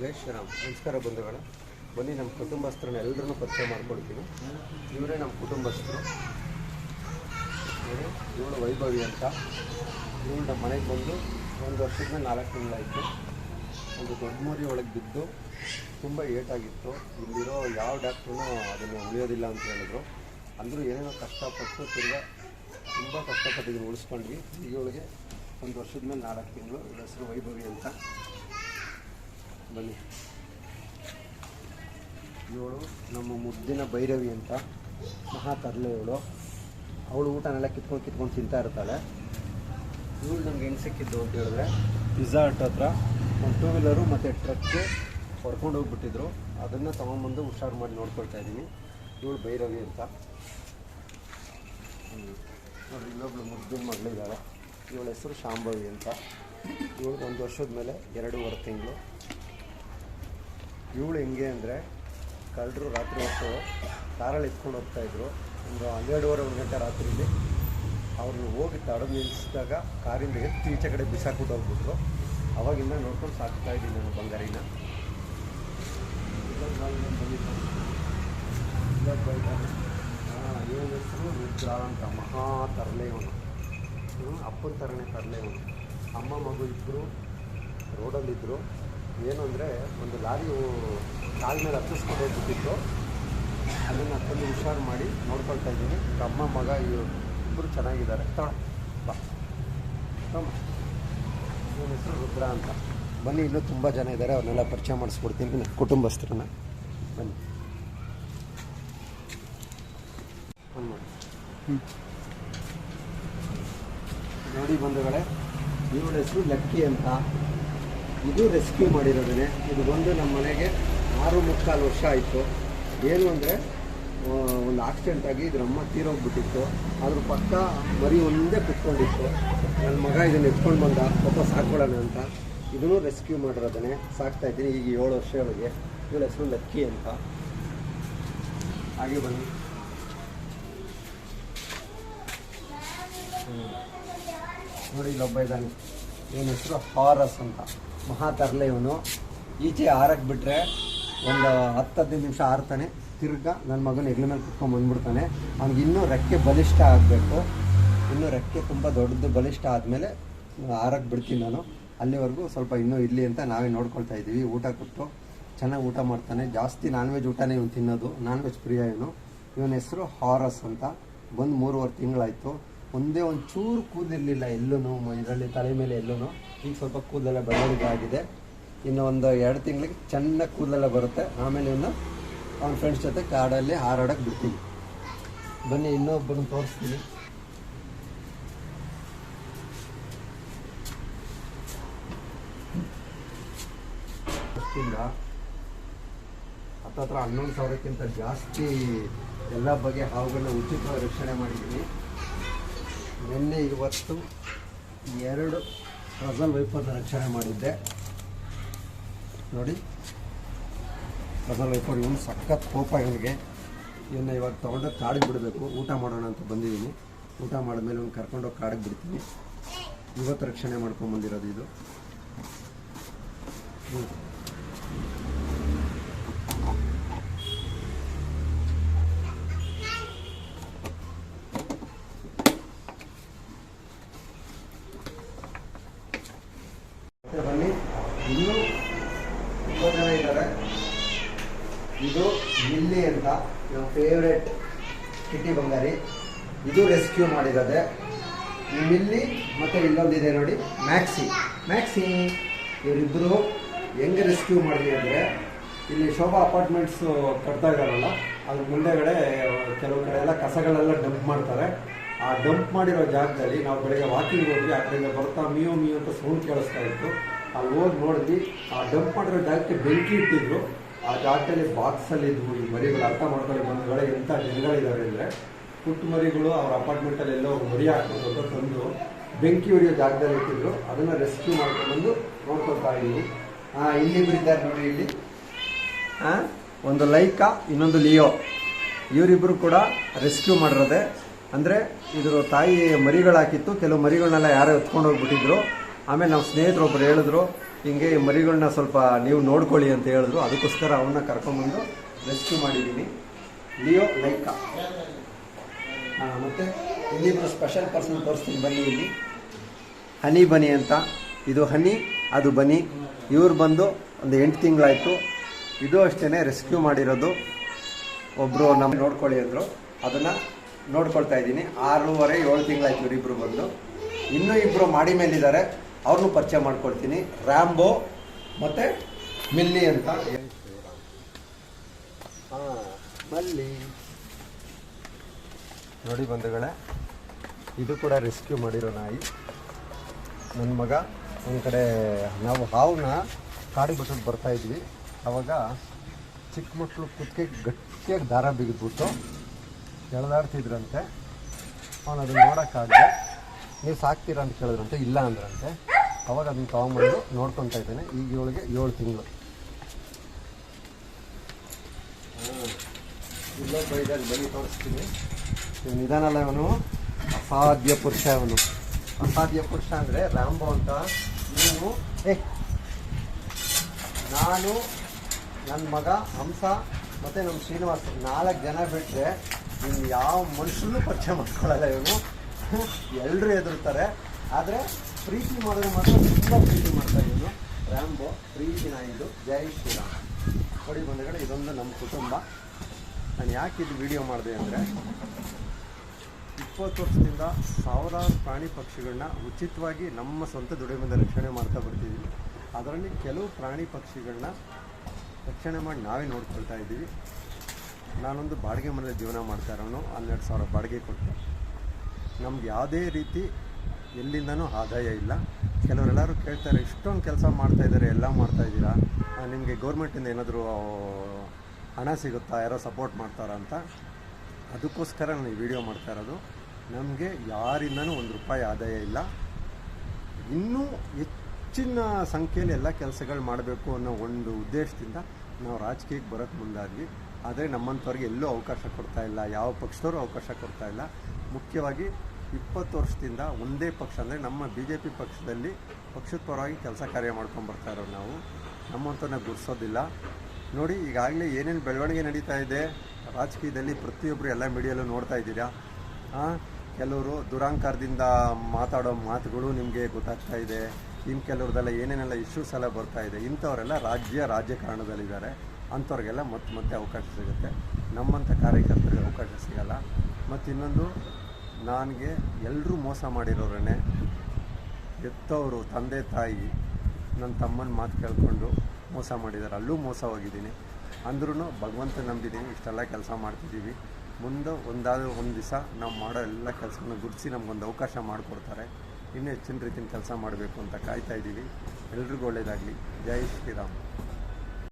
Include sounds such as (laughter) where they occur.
ಜೈ ಶ್ರೀರಾಮ್. ನಮಸ್ಕಾರ ಬಂಧುಗಳ. ಬನ್ನಿ, ನಮ್ಮ ಕುಟುಂಬಸ್ಥರನ್ನ ಎಲ್ಲರನ್ನೂ ಪರಿಚಯ ಮಾಡ್ಕೊಡ್ತೀನಿ ಇವರೇ ನಮ್ಮ ಕುಟುಂಬಸ್ಥರು. ಇವಳು ವೈಭವಿ ಅಂತ. ಇವಳು ನಮ್ಮ ಮನೆಗೆ ಬಂದು ಒಂದು ವರ್ಷದ ಮೇಲೆ ನಾಲ್ಕು ತಿಂಗಳಾಯಿತು. ಒಂದು ದೊಡ್ಡ ಮೂರಿ ಒಳಗೆ ಬಿದ್ದು ತುಂಬ ಏಟಾಗಿತ್ತು. ಇಲ್ಲಿರೋ ಯಾವ ಡಾಕ್ಟ್ರೂ ಅದನ್ನು ಉಳಿಯೋದಿಲ್ಲ ಅಂತ ಹೇಳಿದ್ರು. ಅಂದರೂ ಏನೇನೋ ಕಷ್ಟಪಟ್ಟು ತಿರ್ಗ ತುಂಬ ಕಷ್ಟಪಟ್ಟಿದ್ದೀನಿ ಉಳಿಸ್ಕೊಂಡ್ವಿ. ಇವಳಿಗೆ ಒಂದು ವರ್ಷದ ಮೇಲೆ ನಾಲ್ಕು ತಿಂಗಳು, ಇವಳ ಹೆಸರು ವೈಭವಿ ಅಂತ. ಬನ್ನಿ. ಇವಳು ನಮ್ಮ ಮುದ್ದಿನ ಭೈರವಿ ಅಂತ. ಮಹಾ ತರಲೆ ಇವಳು. ಅವಳು ಊಟನೆಲ್ಲ ಕಿತ್ಕೊಂಡು ಕಿತ್ಕೊಂಡು ತಿಂತಾ ಇರ್ತಾಳೆ. ಇವಳು ನಮ್ಗೆ ಹೆಂಗೆ ಸಿಕ್ಕಿದ್ದು ಅಂತ ಹೇಳಿದ್ರೆ ಪಿಜ್ಜಾ ಹಟ್ ಹತ್ರ ಒಂದು ಟೂ ವೀಲರು ಮತ್ತು ಟ್ರಕ್ಗೆ ಹೊಡ್ಕೊಂಡು ಹೋಗ್ಬಿಟ್ಟಿದ್ರು. ಅದನ್ನು ತೊಗೊಂಬಂದು ಹುಷಾರು ಮಾಡಿ ನೋಡ್ಕೊಳ್ತಾ ಇದ್ದೀನಿ ಇವಳು ಭೈರವಿ ಅಂತ. ನೋಡಿ ಇಲ್ಲೊಬ್ಳು ಮುದ್ದಿನ ಮಗಳಿದ್ದಾಳೆ ಇವಳ ಹೆಸರು ಶಾಂಭವಿ ಅಂತ. ಇವಳು ಒಂದು ವರ್ಷದ ಮೇಲೆ ಎರಡೂವರೆ ತಿಂಗಳು. ಇವಳು ಹೆಂಗೆ ಅಂದರೆ ಕಳ್ಳರು ರಾತ್ರಿ ಹೊತ್ತು ಕಾರಲ್ಲಿ ಎತ್ಕೊಂಡು ಹೋಗ್ತಾಯಿದ್ರು ಒಂದು ಹನ್ನೆರಡುವರೆ, ಒಂದು ಗಂಟೆ ರಾತ್ರಿಯಲ್ಲಿ ಅವ್ರನ್ನ ಹೋಗಿ ತಡೆದು ನಿಲ್ಲಿಸಿದಾಗ ಕಾರಿಂದ ಎತ್ತಿ ಈಚೆ ಕಡೆ ಬಿಸಾಕ್ಬಿಟ್ಟು ಹೋಗ್ಬಿಟ್ರು. ಅವಾಗಿಂದ ನೋಡ್ಕೊಂಡು ಸಾಕ್ತಾ ಇದ್ದೀನಿ ನಾನು ಬಂಗಾರಿನ. ಇವನ ರುದ್ರ ಅಂತ. ಮಹಾ ತರಲೆ ಇವನು ಅಪ್ಪನ ಥರನೇ ತರಲೆ ಇವನು ಅಮ್ಮ, ಮಗು ಇಬ್ಬರು ರೋಡಲ್ಲಿದ್ದರು ಏನು ಅಂದರೆ ಒಂದು ಲಾರಿ ಕಾಲ ಮೇಲೆ ಹತ್ತಿಸ್ಕೊಂಡು ಹೋಗ್ಬಿಟ್ಟಿತ್ತು. ಅದನ್ನು ತಂದು ಹುಷಾರು ಮಾಡಿ ನೋಡ್ಕೊಳ್ತಾ ಇದ್ದೀನಿ. ಅಮ್ಮ ಮಗ ಇವರು ಇಬ್ಬರು ಚೆನ್ನಾಗಿದ್ದಾರೆ. ತಗೊಳ ಬಾ. ತಮ್ಮ. ನನ್ನ ಹೆಸರು ರುದ್ರ ಅಂತ. ಬನ್ನಿ ಇನ್ನೂ ತುಂಬ ಜನ ಇದ್ದಾರೆ. ಅವ್ರನ್ನೆಲ್ಲ ಪರಿಚಯ ಮಾಡಿಸ್ಕೊಡ್ತೀನಿ. ನನ್ನ ಕುಟುಂಬಸ್ಥರನ್ನ. ಬನ್ನಿ. ನೋಡಿ ಬಂಧುಗಳೇ ಇವಳ ಹೆಸರು ಲಕ್ಕಿ ಅಂತ. ಇದು ರೆಸ್ಕ್ಯೂ ಮಾಡಿರೋದೇ ಇದು ಬಂದು ನಮ್ಮ ಮನೆಗೆ ಆರು ಮುಕ್ಕಾಲು ವರ್ಷ ಆಯಿತು. ಏನು ಅಂದರೆ ಒಂದು ಆಕ್ಸಿಡೆಂಟ್ ಆಗಿ ಇದ್ರ ಅಮ್ಮ ತೀರೋಗ್ಬಿಟ್ಟಿತ್ತು. ಅದ್ರ ಪಕ್ಕ ಮರಿ ಒಂದೇ ಕುತ್ಕೊಂಡಿತ್ತು. ನನ್ನ ಮಗ ಇದನ್ನು ಎತ್ಕೊಂಡು ಬಂದ. ಪಾಪ ಸಾಕೊಳ್ಳೋಣ ಅಂತ. ಇದನ್ನು ರೆಸ್ಕ್ಯೂ ಮಾಡಿರೋದೇ ಸಾಕ್ತಾ ಇದ್ದೀನಿ. ಈಗ ಏಳು ವರ್ಷ ಒಳಗೆ ಇವಳ ಹೆಸರು ಲಕ್ಕಿ ಅಂತ. ಹಾಗೆ ಬನ್ನಿ. ನೋಡಿ ಇಲ್ಲೊಬ್ಬ ಇದ್ದಾನೆ. ಇವನ ಹೆಸರು? ಹಾರಸ್ ಅಂತ. ಮಹಾ ತರಲೆ ಇವನು. ಈಚೆ ಹಾರಕ್ಕೆ ಬಿಟ್ಟರೆ ಒಂದು ಹತ್ತು ಹದಿನೈದು ನಿಮಿಷ ಹಾರ್ತಾನೆ, ತಿರ್ಗಾ ನನ್ನ ಮಗನ ಹೆಗ್ಲ ಮೇಲೆ ಕುತ್ಕೊಂಡು ಬಂದ್ಬಿಡ್ತಾನೆ. ಅವ್ನಿಗೆ ಇನ್ನೂ ರೆಕ್ಕೆ ಬಲಿಷ್ಠ ಆಗಬೇಕು. ಇನ್ನೂ ರೆಕ್ಕೆ ತುಂಬ ದೊಡ್ಡದು ಬಲಿಷ್ಠ ಆದಮೇಲೆ ಹಾರಕ್ಕೆ ಬಿಡ್ತೀನಿ ನಾನು. ಅಲ್ಲಿವರೆಗೂ ಸ್ವಲ್ಪ ಇನ್ನೂ ಇರಲಿ ಅಂತ ನಾವೇ ನೋಡ್ಕೊಳ್ತಾ ಇದ್ದೀವಿ. ಊಟ ಕೊಟ್ಟು ಚೆನ್ನಾಗಿ ಊಟ ಮಾಡ್ತಾನೆ. ಜಾಸ್ತಿ ನಾನ್ ವೆಜ್ ಊಟನೇ ಇವನು ತಿನ್ನೋದು. ನಾನ್ ವೆಜ್ ಪ್ರಿಯ ಇವನು. ಇವನ ಹೆಸರು ಹಾರಸ್ ಅಂತ. ಬಂದು ಮೂರುವರೆ ತಿಂಗಳಾಯಿತು. ಒಂದೇ ಒಂದು ಚೂರು ಕೂದಿರಲಿಲ್ಲ ಎಲ್ಲೂ ಇದರಲ್ಲಿ ತಲೆ ಮೇಲೆ ಎಲ್ಲೂ ಈಗ ಸ್ವಲ್ಪ ಕೂದಲೆಲ್ಲ ಬೆಳವಣಿಗೆ ಆಗಿದೆ ಇನ್ನು ಒಂದು ಎರಡು ತಿಂಗಳಿಗೆ ಚೆನ್ನಾಗಿ ಕೂದಲೆಲ್ಲ ಬರುತ್ತೆ. ಆಮೇಲೆ ಇನ್ನು ಅವ್ನ ಫ್ರೆಂಡ್ಸ್ ಜೊತೆ ಕಾಡಲ್ಲಿ ಹಾರಾಡಕ್ಕೆ ಬಿಡ್ತೀನಿ. ಬನ್ನಿ ಇನ್ನೊಬ್ಬರನ್ನ ತೋರಿಸ್ತೀನಿ. ಹತ್ತತ್ರ ಹನ್ನೊಂದು ಸಾವಿರಕ್ಕಿಂತ ಜಾಸ್ತಿ ಎಲ್ಲ ಬಗೆಯ ಹಾವುಗಳನ್ನ ಉಚಿತವಾಗಿ ರಕ್ಷಣೆ ಮಾಡಿದ್ದೀನಿ. ನಿನ್ನೆ, ಇವತ್ತು ಎರಡು ರಸಲ್ ವೈಪರ್ನ ರಕ್ಷಣೆ ಮಾಡಿದ್ದೆ. ನೋಡಿ ರಸಲ್ ವೈಪರ್ ಇವನು ಸಖತ್ ಕೋಪ ಇವನಿಗೆ. ಇವನ್ನ ಇವಾಗ ತೊಗೊಂಡೋಗಿ ಕಾಡಿಗೆ ಬಿಡಬೇಕು, ಊಟ ಮಾಡೋಣ ಅಂತ ಬಂದಿದ್ದೀನಿ ಊಟ ಮಾಡಿದ್ಮೇಲೆ ಇವ್ನು ಕರ್ಕೊಂಡೋಗಿ ಕಾಡಿಗೆ ಬಿಡ್ತೀನಿ. ಇವತ್ತು ರಕ್ಷಣೆ ಮಾಡ್ಕೊಂಬಂದಿರೋದು ಇದು ಹ್ಞೂ ಮತ್ತೆ ಬನ್ನಿ ಇನ್ನೂ ತುಂಬ ಜನ ಇದ್ದಾರೆ ಇದು ಮಿಲ್ಲಿ ಅಂತ ನಮ್ಮ ಫೇವ್ರೆಟ್ ಕಿಟ್ಟಿ ಬಂಗಾರಿ. ಇದು ರೆಸ್ಕ್ಯೂ ಮಾಡಿರೋದೆ. ಮಿಲ್ಲಿ ಮತ್ತು ಇನ್ನೊಂದಿದೆ ನೋಡಿ ಮ್ಯಾಕ್ಸಿ ಮ್ಯಾಕ್ಸಿ ಇವರಿಬ್ಬರು ಹೆಂಗೆ ರೆಸ್ಕ್ಯೂ ಮಾಡಿದ್ವಿ ಅಂದರೆ, ಇಲ್ಲಿ ಶೋಭಾ ಅಪಾರ್ಟ್ಮೆಂಟ್ಸು ಕಟ್ತಾ ಇದ್ದಾರಲ್ಲ, ಅದ್ರ ಮುಂದೆಗಡೆ ಕೆಲವು ಕಡೆ ಎಲ್ಲ ಕಸಗಳೆಲ್ಲ ಡಂಪ್ ಮಾಡ್ತಾರೆ. ಆ ಡಂಪ್ ಮಾಡಿರೋ ಜಾಗದಲ್ಲಿ ನಾವು ಬೆಳಗ್ಗೆ ವಾಕಿಂಗ್ ಹೋದ್ವಿ, ಆ ಕಡೆಯಿಂದ ಬರ್ತಾ ಮಿಯೋ ಮಿಯೋ ಅಂತ ಸೌಂಡ್ ಕೇಳಿಸ್ತಾ ಇತ್ತು. ಅಲ್ಲಿ ಹೋಗಿ ನೋಡಿದ್ವಿ, ಆ ಡಂಪ್ ಮಾಡಿರೋ ಜಾಗಕ್ಕೆ ಬೆಂಕಿ ಇಟ್ಟಿದ್ರು. ಆ ಜಾಗದಲ್ಲಿ ಬಾಕ್ಸಲ್ಲಿ ಇದ್ವು ಈ ಮರಿಗಳು ಅರ್ಥ ಮಾಡ್ಕೊಳ್ಳಿ ಬಂಧುಗಳೇ, ಎಂಥ ಜನಗಳಿದ್ದಾವೆ ಅಂದರೆ ಪುಟ್ಟ ಮರಿಗಳು ಅವ್ರ ಅಪಾರ್ಟ್ಮೆಂಟಲ್ಲಿ ಎಲ್ಲೋ ಮರಿ ಹಾಕೊಂಡು ತಂದು ಬೆಂಕಿ ಉರಿಯೋ ಜಾಗದಲ್ಲಿ ಇಟ್ಟಿದ್ರು. ಅದನ್ನು ರೆಸ್ಕ್ಯೂ ಮಾಡ್ಕೊಂಡ್ಬಂದು ನೋಡ್ಕೊಳ್ತಾ ಇದ್ವಿ. ಹಾಂ ಇಲ್ಲಿ ಬಿಡಿದ್ದಾರೆ ನೋಡಿ ಇಲ್ಲಿ. ಹಾಂ ಒಂದು ಲೈಕಾ, ಇನ್ನೊಂದು ಲಿಯೋ. ಇವರಿಬ್ಬರು ಕೂಡ ರೆಸ್ಕ್ಯೂ ಮಾಡಿರೋದೆ. ಅಂದರೆ ಇದರ ತಾಯಿ ಮರಿಗಳಾಕಿತ್ತು. ಕೆಲವು ಮರಿಗಳನ್ನೆಲ್ಲ ಯಾರೋ ಎತ್ಕೊಂಡು ಹೋಗ್ಬಿಟ್ಟಿದ್ರು ಆಮೇಲೆ ನಮ್ಮ ಸ್ನೇಹಿತರು ಒಬ್ಬರು ಹೇಳಿದ್ರು, ಹಿಂಗೆ ಈ ಮರಿಗಳನ್ನ ಸ್ವಲ್ಪ ನೀವು ನೋಡ್ಕೊಳ್ಳಿ ಅಂತ ಹೇಳಿದ್ರು. ಅದಕ್ಕೋಸ್ಕರ ಅವನ್ನ ಕರ್ಕೊಂಬಂದು ರೆಸ್ಕ್ಯೂ ಮಾಡಿದ್ದೀನಿ ಲಿಯೋ ಲೈಕಾ. ಹಾಂ ಮತ್ತು ಇನ್ನಿಬ್ಬರು ಸ್ಪೆಷಲ್ ಪರ್ಸನ್ ತೋರಿಸ್ತೀನಿ. ಬನ್ನಿ ಇಲ್ಲಿ. ಹನಿ ಬನಿ ಅಂತ. ಇದು ಹನಿ, ಅದು ಬನಿ. ಇವ್ರು ಬಂದು ಒಂದು ಎಂಟು ತಿಂಗಳಾಯಿತು. ಇದು ಅಷ್ಟೇ ರೆಸ್ಕ್ಯೂ ಮಾಡಿರೋದು. ಒಬ್ಬರು ನಮ್ಮ ನೋಡ್ಕೊಳ್ಳಿ ಅಂದರು. ಅದನ್ನು ನೋಡ್ಕೊಳ್ತಾ ಇದ್ದೀನಿ. ಆರೂವರೆ ಏಳು ತಿಂಗಳಾಯ್ತು ಇವರಿಬ್ಬರು ಬಂದು. ಇನ್ನೂ ಇಬ್ಬರು ಮಾಡಿ ಮೇಲಿದ್ದಾರೆ. ಅವ್ರನ್ನೂ ಪರಿಚಯ ಮಾಡ್ಕೊಳ್ತೀನಿ. ರ್ಯಾಂಬೋ ಮತ್ತು ಮಿಲ್ಲಿ ಅಂತ. ಮಲ್ಲಿ. ನೋಡಿ ಬಂಧುಗಳೇ, ಇದು ಕೂಡ ರೆಸ್ಕ್ಯೂ ಮಾಡಿರೋ ನಾಯಿ. ನನ್ನ ಮಗ ಒಂದು ಕಡೆ ನಾವು ಹಾವನ್ನ ಕಾಡಿಗೆ ಬರ್ತಾ ಇದ್ವಿ. ಅವಾಗ ಚಿಕ್ಕ ಮಕ್ಕಳು ಕುತ್ತಿಗೆ ಗಟ್ಟಿಯಾಗಿ ದಾರ ಬಿಗಿದ್ಬಿಟ್ಟು ಎಳೆದಾಡ್ತಿದ್ರಂತೆ. ಅವನು ಅದನ್ನ ನೀವು ಸಾಕ್ತೀರಾ? ಅಂತ ಕೇಳಿದ್ರಂತೆ. ಇಲ್ಲ ಅಂದ್ರಂತೆ. ಅವಾಗ ಅದನ್ನ ತೊಗೊಂಬಂದು ನೋಡ್ಕೊತಾ ಇದ್ದೇನೆ. ಈಗ ಇವಳಿಗೆ ಏಳು ತಿಂಗಳು. ಬನ್ನಿ ತೋರಿಸ್ತೀನಿ. ನಿಧಾನಲ್ಲ ಇವನು. ಅಸಾಧ್ಯ ಪುರುಷ ಇವನು. ಅಸಾಧ್ಯ ಪುರುಷ ಅಂದರೆ ರಾಂಬೋ ಅಂತ. ನೀನು ಏ. ನಾನು ನನ್ನ ಮಗ ಹಂಸ ಮತ್ತು ನಮ್ಮ ಶ್ರೀನಿವಾಸ. ನಾಲ್ಕು ಜನ ಬಿಟ್ಟರೆ ಇನ್ನು ಯಾವ ಮನುಷ್ಯನೂ ಪರಿಚಯ ಮಾಡ್ಕೊಳ್ಳಲ್ಲ ಇವನು. (laughs) ಎಲ್ಲರೂ ಎದುರ್ತಾರೆ ಆದರೆ ಪ್ರೀತಿ ಮಾಡೋದು ಮಾತ್ರ ತುಂಬ ಪ್ರೀತಿ ಮಾಡ್ತಾ ಇದ್ದು ರ್ಯಾಂಬೋ ಪ್ರೀತಿ ನಾಯಿದು. ಜೈ ಶ್ರೀರಾಮ್. ನೋಡಿ ಬಂದಗಡೆ ಇದೊಂದು ನಮ್ಮ ಕುಟುಂಬ. ನಾನು ಯಾಕೆ ಇದು ವಿಡಿಯೋ ಮಾಡಿದೆ ಅಂದರೆ, ಇಪ್ಪತ್ತು ವರ್ಷದಿಂದ ಸಾವಿರಾರು ಪ್ರಾಣಿ ಪಕ್ಷಿಗಳನ್ನ ಉಚಿತವಾಗಿ ನಮ್ಮ ಸ್ವಂತ ದುಡಿಮೆಯಿಂದ ರಕ್ಷಣೆ ಮಾಡ್ತಾ ಬರ್ತಿದ್ದೀವಿ ಅದರಲ್ಲಿ ಕೆಲವು ಪ್ರಾಣಿ ಪಕ್ಷಿಗಳನ್ನ ರಕ್ಷಣೆ ಮಾಡಿ ನಾವೇ ನೋಡ್ಕೊಳ್ತಾ ಇದ್ದೀವಿ. ನಾನೊಂದು ಬಾಡಿಗೆ ಮನೆಯಲ್ಲಿ ಜೀವನ ಮಾಡ್ತಾ ಇರೋನು ಹನ್ನೆರಡು ಸಾವಿರ ಬಾಡಿಗೆ ಕೊಟ್ಟು. ನಮ್ಗೆ ಯಾವುದೇ ರೀತಿ ಎಲ್ಲಿಂದನೂ ಆದಾಯ ಇಲ್ಲ. ಕೆಲವರೆಲ್ಲರೂ ಕೇಳ್ತಾರೆ, ಇಷ್ಟೊಂದು ಕೆಲಸ ಮಾಡ್ತಾ ಇದ್ದಾರೆ ಎಲ್ಲ ಮಾಡ್ತಾ ಇದ್ದೀರಾ? ನಿಮಗೆ ಗೌರ್ಮೆಂಟಿಂದ ಏನಾದರೂ ಹಣ ಸಿಗುತ್ತಾ? ಯಾರೋ ಸಪೋರ್ಟ್ ಮಾಡ್ತಾರಾ ಅಂತ? ಅದಕ್ಕೋಸ್ಕರ ನಾನು ಈ ವಿಡಿಯೋ ಮಾಡ್ತಾ ಇರೋದು. ನಮಗೆ ಯಾರಿಂದನೂ ಒಂದು ರೂಪಾಯಿ ಆದಾಯ ಇಲ್ಲ. ಇನ್ನೂ ಹೆಚ್ಚಿನ ಸಂಖ್ಯೆಯಲ್ಲಿ ಎಲ್ಲ ಕೆಲಸಗಳು ಮಾಡಬೇಕು ಅನ್ನೋ ಒಂದು ಉದ್ದೇಶದಿಂದ ನಾವು ರಾಜಕೀಯಕ್ಕೆ ಬರೋಕ್ಕೆ ಮುಂದಾದ್ವಿ. ಆದರೆ ನಮ್ಮಂಥವ್ರಿಗೆ ಎಲ್ಲೂ ಅವಕಾಶ ಕೊಡ್ತಾ ಇಲ್ಲ. ಯಾವ ಪಕ್ಷದವರು ಅವಕಾಶ ಕೊಡ್ತಾ ಇಲ್ಲ. ಮುಖ್ಯವಾಗಿ ಇಪ್ಪತ್ತು ವರ್ಷದಿಂದ ಒಂದೇ ಪಕ್ಷ ಅಂದರೆ ನಮ್ಮ ಬಿ ಜೆ ಪಿ ಪಕ್ಷದಲ್ಲಿ ಪಕ್ಷದ ಪರವಾಗಿ ಕೆಲಸ ಕಾರ್ಯ ಮಾಡ್ಕೊಂಡು ಬರ್ತಾ ಇರೋರು ನಾವು. ನಮ್ಮಂತನ ಗುರ್ಸೋದಿಲ್ಲ. ನೋಡಿ, ಈಗಾಗಲೇ ಏನೇನು ಬೆಳವಣಿಗೆ ನಡೀತಾ ಇದೆ, ರಾಜಕೀಯದಲ್ಲಿ ಪ್ರತಿಯೊಬ್ಬರು ಎಲ್ಲ ಮೀಡಿಯಲ್ಲೂ ನೋಡ್ತಾ ಇದ್ದೀರಾ? ಕೆಲವರು ದುರಾಂಕಾರದಿಂದ ಮಾತಾಡೋ ಮಾತುಗಳು ನಿಮಗೆ ಗೊತ್ತಾಗ್ತಾ ಇದೆ. ಇನ್ನು ಕೆಲವ್ರದೆಲ್ಲ ಏನೇನೆಲ್ಲ ಇಶ್ಯೂಸ್ ಎಲ್ಲ ಬರ್ತಾ ಇದೆ. ಇಂಥವರೆಲ್ಲ ರಾಜ್ಯ ರಾಜಕಾರಣದಲ್ಲಿದ್ದಾರೆ. ಅಂಥವ್ರಿಗೆಲ್ಲ ಮತ್ತೆ ಮತ್ತೆ ಅವಕಾಶ ಸಿಗುತ್ತೆ. ನಮ್ಮಂಥ ಕಾರ್ಯಕರ್ತರಿಗೆ ಅವಕಾಶ ಸಿಗಲ್ಲ. ಮತ್ತು ಇನ್ನೊಂದು ನನಗೆ ಎಲ್ಲರೂ ಮೋಸ ಮಾಡಿರೋರೇ ಎತ್ತವರು ತಂದೆ, ತಾಯಿ ನನ್ನ ತಮ್ಮನ ಮಾತು ಕೇಳಿಕೊಂಡು ಮೋಸ ಮಾಡಿದ್ದಾರೆ ಅಲ್ಲೂ ಮೋಸ ಹೋಗಿದ್ದೀನಿ ಅಂದ್ರೂ ಭಗವಂತ ನಂಬಿದ್ದೀನಿ ಇಷ್ಟೆಲ್ಲ ಕೆಲಸ ಮಾಡ್ತಿದ್ದೀವಿ ಮುಂದೆ ಒಂದಾದ ಒಂದು ದಿವಸ ನಾವು ಮಾಡೋ ಎಲ್ಲ ಕೆಲಸವನ್ನು ಗುರುತಿಸಿ ನಮಗೊಂದು ಅವಕಾಶ ಮಾಡಿಕೊಡ್ತಾರೆ. ಇನ್ನೂ ಹೆಚ್ಚಿನ ರೀತಿಯ ಕೆಲಸ ಮಾಡಬೇಕು ಅಂತ ಕಾಯ್ತಾ ಇದ್ದೀವಿ ಎಲ್ರಿಗೂ ಒಳ್ಳೆಯದಾಗಲಿ ಜೈ ಶ್ರೀರಾಮ್.